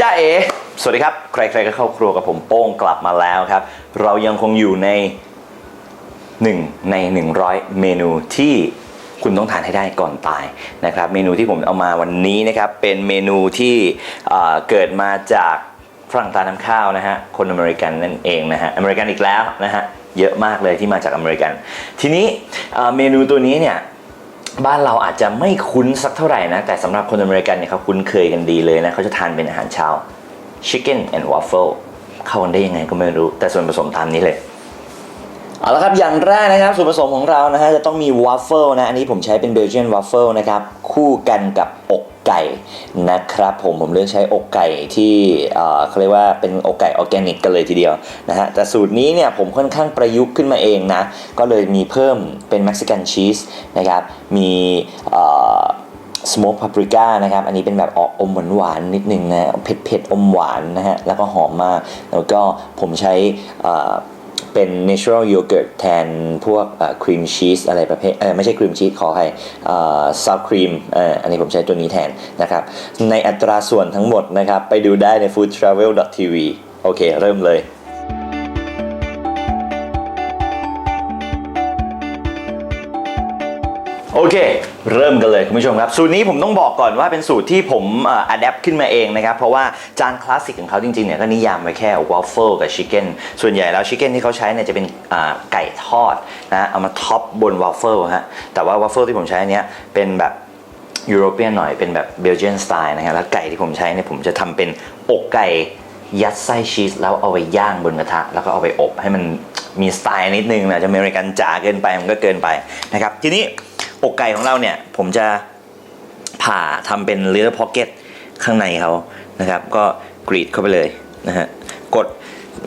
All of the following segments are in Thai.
จ้าเอ๋สวัสดีครับ ใครๆก็เข้าครัวกับผมโป้งกลับมาแล้วครับ เรายังคงอยู่ใน 1 ใน 100 เมนูที่คุณต้องทานให้ได้ก่อนตายนะครับ เมนูที่ผมเอามาวันนี้นะครับ เป็นเมนูที่เเกิดมาจากฝรั่งตาน้ำข้าวนะฮะ คนอเมริกันนั่นเองนะฮะ อเมริกันอีกแล้วนะฮะ เยอะมากเลยที่มาจากอเมริกัน ทีนี้เมนูตัวนี้เนี่ย บ้านเราอาจจะไม่คุ้นสักเท่าไหร่นะ แต่สำหรับคนอเมริกันเนี่ยเขาคุ้นเคยกันดีเลยนะเขาจะทานเป็นอาหารเช้า chicken and waffle เข้ากันได้ยังไงก็ไม่รู้ แต่ส่วนผสมตามนี้เลย เอาละครับ อย่างแรกนะครับ ส่วนผสมของเรานะฮะจะต้องมีว a ฟเฟิลนะ อันนี้ผมใช้เป็นเบลเจียนว a ฟเฟิลนะครับ คู่กันกับอก ไก่นะครับผมผมเลือกใช้อกไก่ที่เขาเรียกว่าเป็นอกไก่ออร์แกนิกกันเลยทีเดียวนะฮะแต่สูตรนี้เนี่ยผมค่อนข้างประยุกต์ขึ้นมาเองนะ ก็เลยมีเพิ่มเป็นเม็กซิกันชีสนะครับมีสโมกพาปริก้านะครับ อันนี้เป็นแบบออกอมหวานๆนิดนึงนะเผ็ดเผ็ดอมหวานนะฮะ แล้วก็หอมมาก แล้วก็ผมใช้ เอ่อเป็น natural yogurt แทนพวกครีมชีสอะไรประเภทเออไม่ใช่ครีมชีสขอให้ซอฟครีมอันนี้ผมใช้ตัวนี้แทนนะครับ ในอัตราส่วนทั้งหมดนะครับ ไปดูได้ใน foodtravel.tv โอเค เริ่มเลย โอเค เริ่มกันเลยคุณผู้ชมครับ สูตรนี้ผมต้องบอกก่อนว่าเป็นสูตรที่ผมอัดแอปขึ้นมาเองนะครับ เพราะว่าจานคลาสสิกของเขาจริงๆเนี่ยก็นิยามไว้แค่วอฟเฟิลกับชิคเก้นส่วนใหญ่แล้วชิคเก้นที่เขาใช้เนี่ยจะเป็นไก่ทอดนะเอามาท็อปบนวอฟเฟิลฮะแต่ว่าวอฟเฟิลที่ผมใช้อันเนี้ยเป็นแบบยุโรเปียนหน่อยเป็นแบบเบลเจียนสไตล์นะครับแล้วไก่ที่ผมใช้เนี่ยผมจะทำเป็นอกไก่ยัดไส้ชีสแล้วเอาไปย่างบนกระทะ แล้วก็เอาไปอบให้มันมีสไตล์นิดนึงนะจะอเมริกันจ๋าเกินไปมันก็เกินไปนะครับทีนี้ อกไก่ของเราเนี่ย ผมจะผ่าทำเป็นเลเ e อร์พ็อกเก็ตข้างในเขานะครับ ก็กรีดเข้าไปเลยนะฮะกด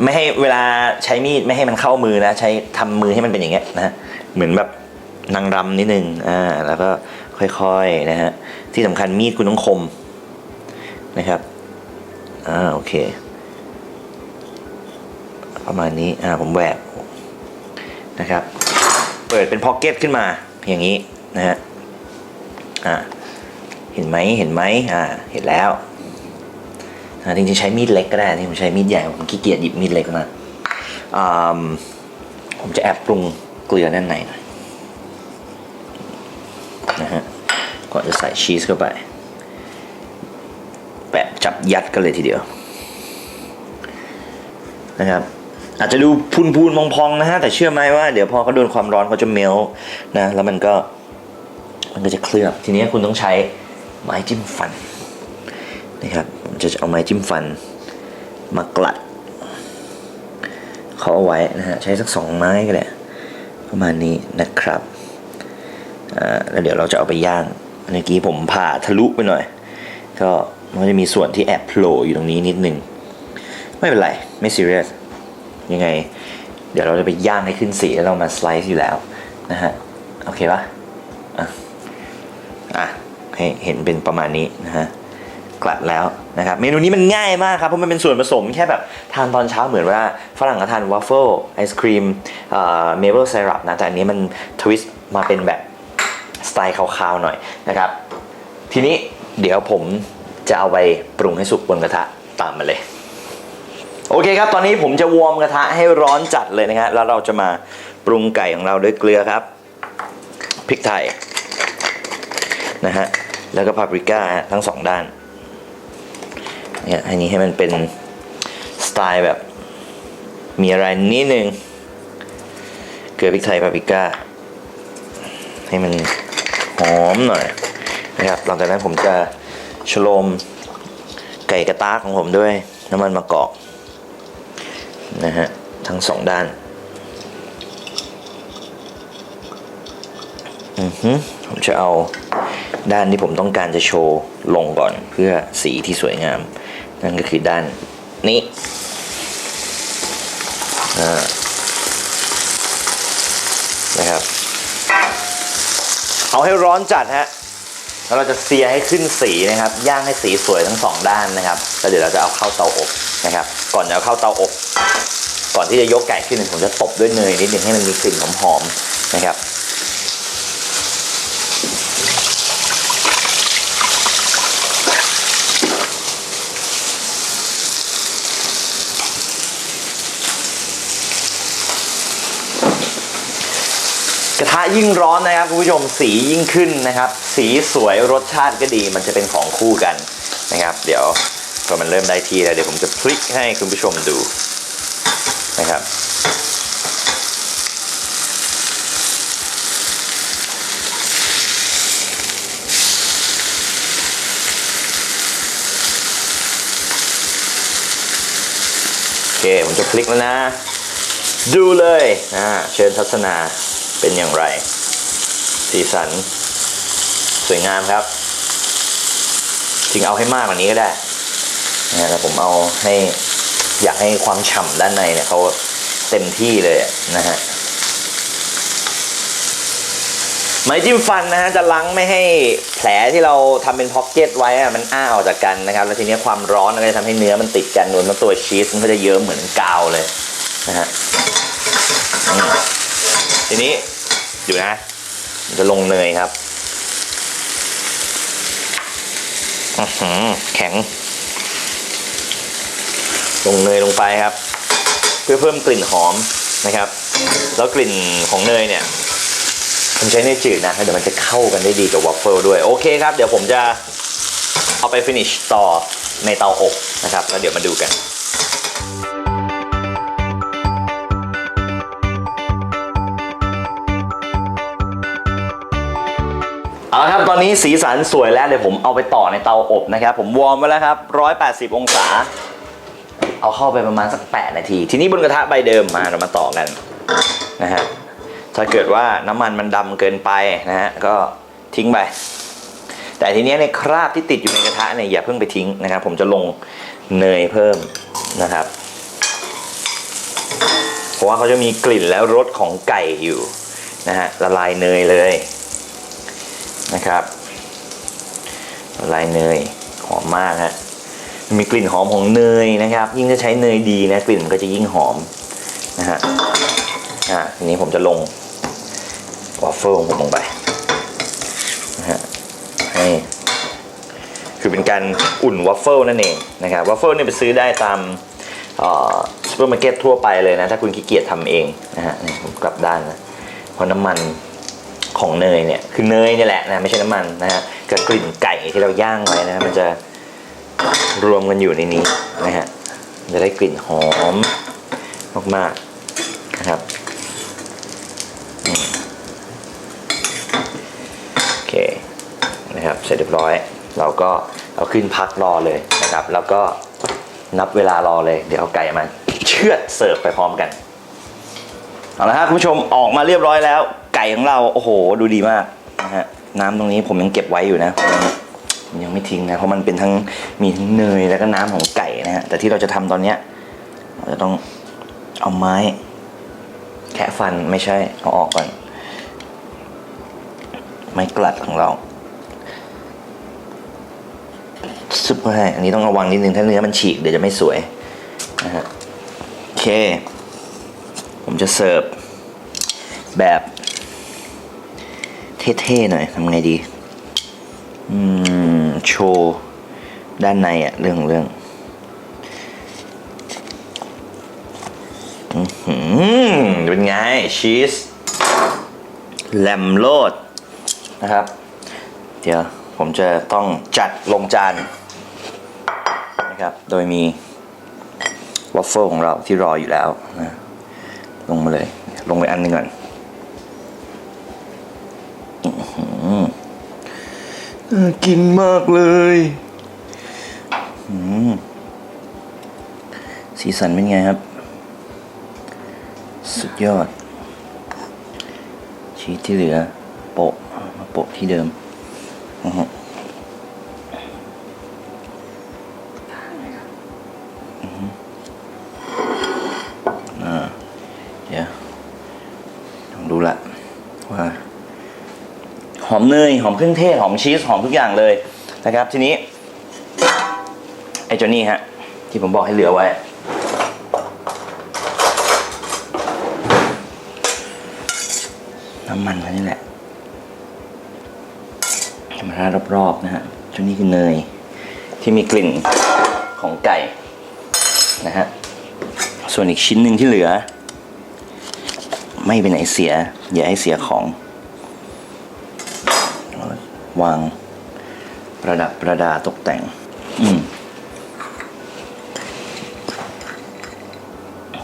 ไม่ให้เวลาใช้มีดไม่ให้มันเข้ามือนะ ใช้ทำมือให้มันเป็นอย่างเงี้ยนะฮะเหมือนแบบนางรำนิดนึงอ่าแล้วก็ค่อยๆนะฮะที่สำคัญมีดคุณต้องคมนะครับอ่าโอเค ประมาณนี้อ่าผมแหวกนะครับ เปิดเป็นพ็อกเก็ตขึ้นมาอย่างนี้ นะฮะอ่าเห็นไหมเห็นไหมอ่าเห็นแล้วอ่าจริงๆใช้มีดเล็กก็ได้ที่ผมใช้มีดใหญ่ผมขี้เกียจหยิบมีดเล็กมาอ่าผมจะแอบปรุงเกลือด้านในหน่อยนะฮะก่อนจะใส่ชีสเข้าไปแปะจับยัดกันเลยทีเดียวนะครับอาจจะดูพูนพูนๆพองๆนะฮะแต่เชื่อไหมว่าเดี๋ยวพอเขาโดนความร้อนเขาจะเมล์นะแล้วมันก็ มันก็จะเคลือบ ทีนี้คุณต้องใช้ไม้จิ้มฟันนะครับจะเอาไม้จิ้มฟันมากลัดเขาเอาไว้นะฮะใช้สักสองไม้ก็ได้ประมาณนี้นะครับแล้วเดี๋ยวเราจะเอาไปย่างเมื่อกี้ผมผ่าทะลุไปหน่อย ก็มันจะมีส่วนที่แอบโผล่อยู่ตรงนี้นิดนึง ไม่เป็นไร ไม่ซีเรียสยังไง เดี๋ยวเราจะไปย่างให้ขึ้นสีแล้วเรามาสไลซ์อยู่แล้วนะฮะ โอเคปะ่ะ ให้เห็นเป็นประมาณนี้นะฮะกลัดแล้วนะครับเมนูนี้มันง่ายมากครับเพราะมันเป็นส่วนผสมแค่แบบทานตอนเช้าเหมือนว่าฝรั่งก็ทานว a ฟเฟิลไอศครีมเอ่อเมเปิลไซรัปนะแต่อันนี้มันทวิสต์มาเป็นแบบสไตล์คาวๆหน่อยนะครับ ทีนี้เดี๋ยวผมจะเอาไปปรุงให้สุกบนกระทะตามมาเลย โอเคครับ ตอนนี้ผมจะวอร์มกระทะให้ร้อนจัดเลยนะฮะแล้วเราจะมาปรุงไก่ของเราด้วยเกลือครับพริกไทย นะฮะ แล้วก็พาปริก้าฮะทั้งสองด้าน เนี่ยอันนี้ให้มันเป็นสไตล์แบบ มีอะไรนิดนึง เกลือพริกไทยพาปริก้า ให้มันหอมหน่อยนะครับ หลังจากนั้นผมจะชโลมไก่กระตากของผมด้วยน้ำมันมะกอกนะฮะ ทั้งสองด้านอือฮึผมจะเอา ด้านที่ผมต้องการจะโชว์ลงก่อนเพื่อสีที่สวยงาม นั่นก็คือด้านนี้นะครับเอาให้ร้อนจัดฮะแล้วเราจะเสียให้ขึ้นสีนะครับ ย่างให้สีสวยทั้งสองด้านนะครับแล้วเดี๋ยวเราจะเอาเข้าเตาอบนะครับ ก่อนจะเอาเข้าเตาอบ ก่อนที่จะยกไก่ขึ้นผมจะตบด้วยเนยนิดนึงให้มันมีกลิ่นหอมๆนะครับ กระทะยิ่งร้อนนะครับคุณผู้ชมสียิ่งขึ้นนะครับ สีสวยรสชาติก็ดีมันจะเป็นของคู่กันนะครับ เดี๋ยวพอมันเริ่มได้ที่แล้วเดี๋ยวผมจะพลิกให้คุณผู้ชมดูนะครับโอเคผมจะพลิกแล้วนะ ดูเลยอ่าเชิญทัศนา เป็นอย่างไร สีสัน สวยงามครับ จริงเอาให้มากกว่านี้ก็ได้นะแต่ผมเอาให้อยากให้ความฉ่ำด้านในเนี่ยเขาเต็มที่เลยนะฮะไม้จิ้มฟันนะฮะจะล้างไม่ให้แผลที่เราทำเป็นพ็อกเก็ตไว้อะมันอ้าออกจากกันนะครับ แล้วทีนี้ความร้อนก็จะทำให้เนื้อมันติดกันรวมทั้งตัวชีสมันก็จะเยิ้มเหมือนกาวเลยนะฮะทีนี้ อยู่นะผมจะลงเนยครับอือหือแข็ง ลงเนยลงไปครับ เพื่อเพิ่มกลิ่นหอมนะครับ แล้วกลิ่นของเนยเนี่ยผมใช้เนยจืดนะเดี๋ยวมันจะเข้ากันได้ดีกับวอฟเฟิลด้วยโอเคครับ เดี๋ยวผมจะเอาไปฟินิชต่อในเตาอบนะครับ แล้วเดี๋ยวมาดูกัน ละครับตอนนี้สีสันสวยแล้วเดี๋ยวผมเอาไปต่อในเตาอบนะครับผมวอร์มไว้แล้วครับ 180 องศา เอาเข้าไปประมาณสัก 8 นาที ทีนี้บนกระทะใบเดิมมาเรามาต่อกันนะฮะถ้าเกิดว่าน้ำมันมันดำเกินไปนะฮะก็ทิ้งไป แต่ทีนี้ในคราบที่ติดอยู่ในกระทะเนี่ยอย่าเพิ่งไปทิ้งนะครับ ผมจะลงเนยเพิ่มนะครับเพราะว่าเขาจะมีกลิ่นและรสของไก่อยู่นะฮะละลายเนยเลย นะครับลายเนยหอมมากฮะมีกลิ่นหอมของเนยนะครับ ยิ่งถ้าใช้เนยดีนะกลิ่นมันก็จะยิ่งหอมนะฮะอ่าทีนี้ผมจะลงวอฟเฟิลของผมลงไปนะฮะให้คือเป็นการอุ่นวอฟเฟิลนั่นเองนะครับวอฟเฟิลเนี่ยไปซื้อได้ตามซูเปอร์มาร์เก็ตทั่วไปเลยนะ ถ้าคุณขี้เกียจทำเองนะฮะนี่ผมกลับด้านนะเพราะน้ำมัน ของเนยเนี่ยคือเนยนี่แหละนะไม่ใช่น้ำมันนะฮะกับกลิ่นไก่ที่เราย่างไว้นะมันจะรวมกันอยู่ในนี้นะฮะจะได้กลิ่นหอมมากๆนะครับโอเคนะครับเสร็จเรียบร้อย เราก็เอาขึ้นพักรอเลยนะครับ แล้วก็นับเวลารอเลย เดี๋ยวเอาไก่มาเชือดเสิร์ฟไปพร้อมกันเอาละครับคุณผู้ชมออกมาเรียบร้อยแล้ว ไก่ของเราโอ้โห ดูดีมากนะฮะน้ำตรงนี้ผมยังเก็บไว้อยู่นะผมยังไม่ทิ้งนะเพราะมันเป็นทั้งมีทั้งเนยแล้วก็น้ำของไก่นะฮะแต่ที่เราจะทำตอนเนี้ยเราจะต้องเอาไม้ แคะฟันไม่ใช่เอาออกก่อน ไม้กลัดของเราซุปเปอร์ให้อันนี้ต้องระวังนิดนึงถ้าเนื้อมันฉีกเดี๋ยวจะไม่สวยนะฮะโอเค ผมจะเสิร์ฟแบบ เท่ๆหน่อยทำไงดีอืมโชว์ ด้านในอะเรื่องของเรื่องอือหือเป็นไง ชีสแลมโลดนะครับ เดี๋ยวผมจะต้องจัดลงจานนะครับ โดยมีวอฟเฟิลของเราที่รออยู่แล้วนะลงมาเลย ลงไปอันหนึ่งก่อน น่ากินมากเลยสีสันเป็นไงครับ สุดยอด ชีสที่เหลือ โปะมาโปะที่เดิมอือฮึอือฮึอ่าเดี๋ยวลองดูละว่า หอมเนยหอมเครื่องเทศหอมชีสหอมทุกอย่างเลยนะครับ ทีนี้ไอ้เจ้านี่ฮะที่ผมบอกให้เหลือไว้ น้ำมันมันนี่แหละให้มารารอบๆนะฮะชุดนี้คือเนยที่มีกลิ่นของไก่นะฮะส่วนอีกชิ้นหนึ่งที่เหลือ ไม่ไปไหนเสีย อย่าให้เสียของ วางประดับประดาตกแต่ง อืม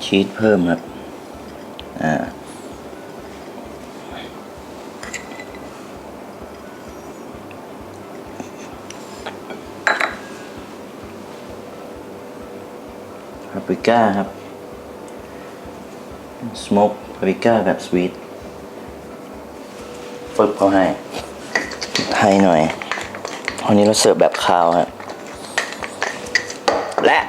ชีสเพิ่มครับอ่าพาปริก้าครับ สโมกพาปริก้าแบบสวีทฟึบเขาให้ ให้หน่อย วันนี้เราเสิร์ฟแบบคาวฮะ และ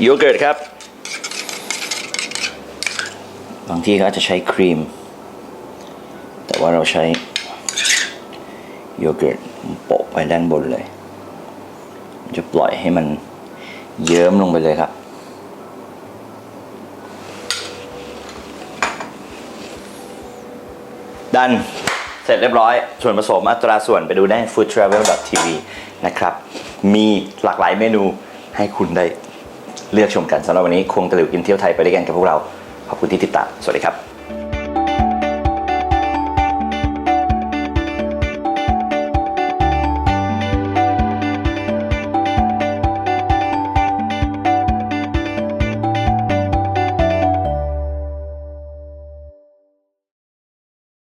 โยเกิร์ตครับ บางที่ก็อาจจะใช้ครีม แต่ว่าเราใช้โยเกิร์ตโปะไปด้านบนเลย จะปล่อยให้มันเยิ้มลงไปเลยครับ ดันเสร็จเรียบร้อย ส่วนผสมอัตราส่วนไปดูได้ foodtravel.tv นะครับ มีหลากหลายเมนูให้คุณได้เลือกชมกันสำหรับวันนี้ คงตะลิวกินเที่ยวไทยไปด้วยกันกับพวกเรา ขอบคุณที่ติดตาม สวัสดีครับ